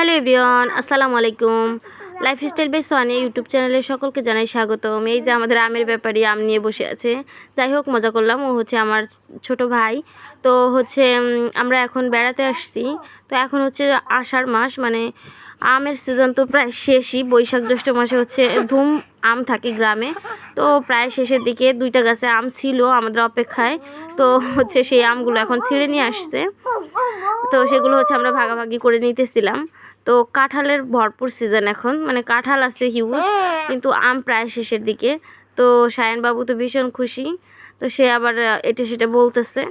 Hello everyone, আসসালামু আলাইকুম। Lifestyle by Swani YouTube চ্যানেলে সকলকে জানাই স্বাগতম। এই যে আমাদের আমের ব্যাপারে আম নিয়ে বসে আছে। যাই হোক, মজা করলাম। ও হচ্ছে আমার ছোট ভাই। তো হচ্ছে আমরা এখন বেড়াতে আসছি। তো এখন হচ্ছে আষাঢ় মাস মানে আমের সিজন তো প্রায় শেষই। বৈশাখ জ্যৈষ্ঠ মাসে হচ্ছে ধুম আম থাকে গ্রামে। তো প্রায় শেষের দিকে দুইটা গাছে আম ছিল আমাদের অপেক্ষায়। তো হচ্ছে সেই আমগুলো এখন ছিঁড়ে নিয়ে আসছে। তো সেগুলো হচ্ছে আমরা ভাগাভাগি করে নিতেছিলাম। তো কাঁঠালের ভরপুর সিজন এখন। মানে কাঁঠাল আছে হিউজ কিন্তু আম প্রায় শেষের দিকে। তো সায়নবাবু তো ভীষণ খুশি। তো সে আবার এটা সেটা বলতেছে।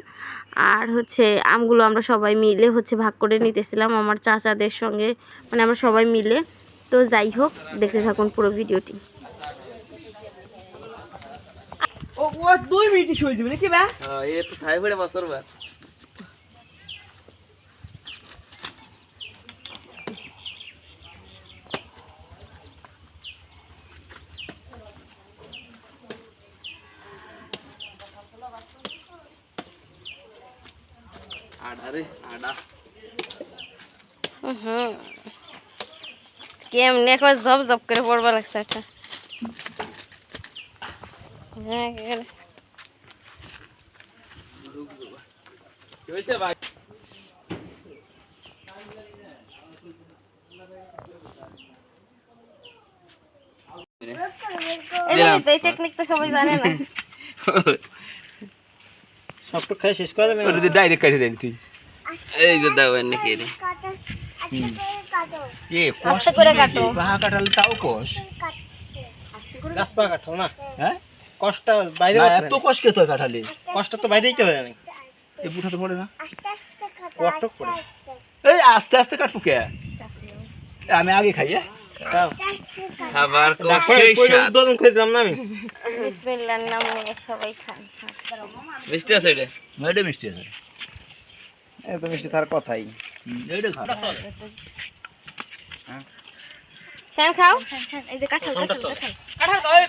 আর হচ্ছে আমগুলো আমরা সবাই মিলে হচ্ছে ভাগ করে নিতেছিলাম আমার চাচাদের সঙ্গে মানে আমরা সবাই মিলে। তো যাই হোক দেখতে থাকুন পুরো ভিডিওটি। ও ও দুই মিনিট শুয়ে দিবি নাকি বা? হ্যাঁ এ তো থাই পড়ে বছর বার আডা রে আডা। হুম কেমনি একবার জব জব করে পড়বা লাগছে একটা। হ্যাঁ টেকনিক তো সবাই জানে না। সবটা খাই শেষ করে ডাইরেক্ট কাটি দেন তুই। এই যে দাও এনে কে রে? এ আস্তে করে কাটো। বাহা কাটালে তাও কষ। গাছ পা কাটো না? হ্যাঁ? কষ্ট বাইরে না এত হয় কষ কে তো কাটালে। কষ্ট তো বাইরেই তো হয় না এ বুঠাতে পড়ে না? কটক করে এই আস্তে আস্তে কাটবো কে? আমি আগে খাই হ্যাঁ? খাবার উদ্বোধন না আমি। বিসমিল্লাহর নাম নিয়ে সবাই খান। মিষ্টি আছে এটা? মিষ্টি আছে। এত মিষ্টি তার কথাই। হুম, এইটা খা শান খাও। এই যে কাঁঠাল কাঁঠাল কাঁঠাল।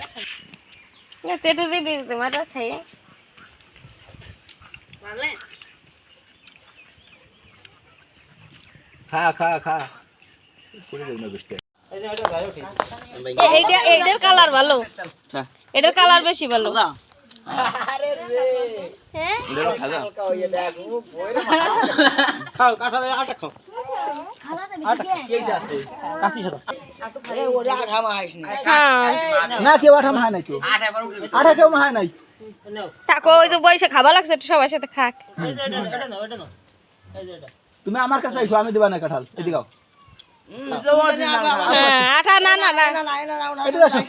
না তেটু দিবি তোমার খাই। খা খা খা। করে দেব না বেশি এই যে ওটা ভাই উঠি এইটা এটার কালার ভালো। হ্যাঁ। এটার কালার বেশি ভালো। খাও কাঁঠালে আটা খাও হ্যাঁ না কেউ আঠা মাহায় নাই তো আঠা কেউ মাহায় নাই নাও থাকো ওই তো বয়সে খাবার লাগছে একটু সবার সাথে খাক তুমি আমার কাছে আইসো আমি দেবা না কাঁঠাল এদিকে আও হ্যাঁ আঠা না না না এদিকে আসো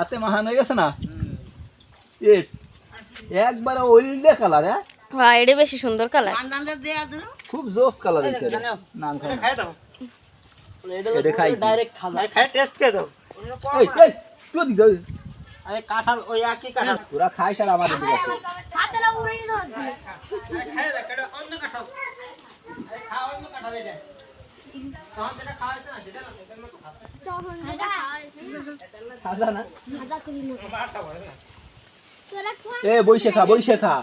আতে মাহান হয়ে গেছে না? একবার কালার হ্যাঁ? হ্যাঁ এটা বেশি সুন্দর কালার। খুব জোস কালার হয়েছে নাম খাই খাই দাও। এটা খাইছি এই খাই টেস্ট করে দাও। তুই আরে কাঁঠাল ওই একই কাঁঠাল। তোরা খাইস আর আমাদের দিকে। আসিস। খাই অন্য কাঁঠাল। আরে খাও অন্য কাঁঠাল এটা তখন যেটা খাওয়াইছে না সেটা না সেটার মতো খাও এ বইসে খা বইসে খা।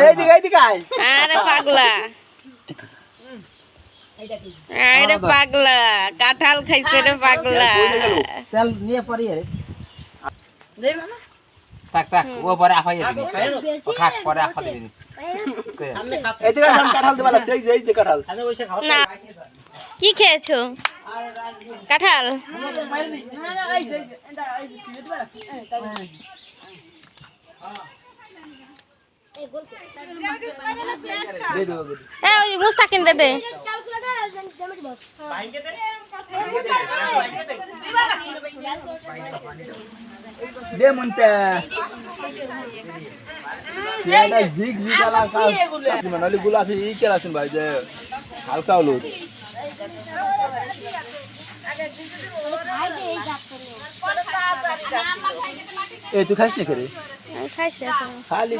এইদিকে এইদিকে আয়। আরে পাগলা। আরে পাগলা। কাঁঠাল খাইছে রে পাগলা। তেল নিয়ে পারি আরে থাক থাক ও পরে আফাই দিবি। ও খাক পরে আফা দিবি। খাচ্ছে। আমি কাঁঠাল দেবা লাগছে এই যে এই যে কাঁঠাল। না। কি খেয়েছো? কাঁঠাল। মুস্তাকিন দে দে। দে মনতে এটা জিগ জিগ আলা কাজ। মানে গোলাপি ই কেলা শুন ভাই যে হালকা হলুদ। এ তুই খাইস না করে আমি খালি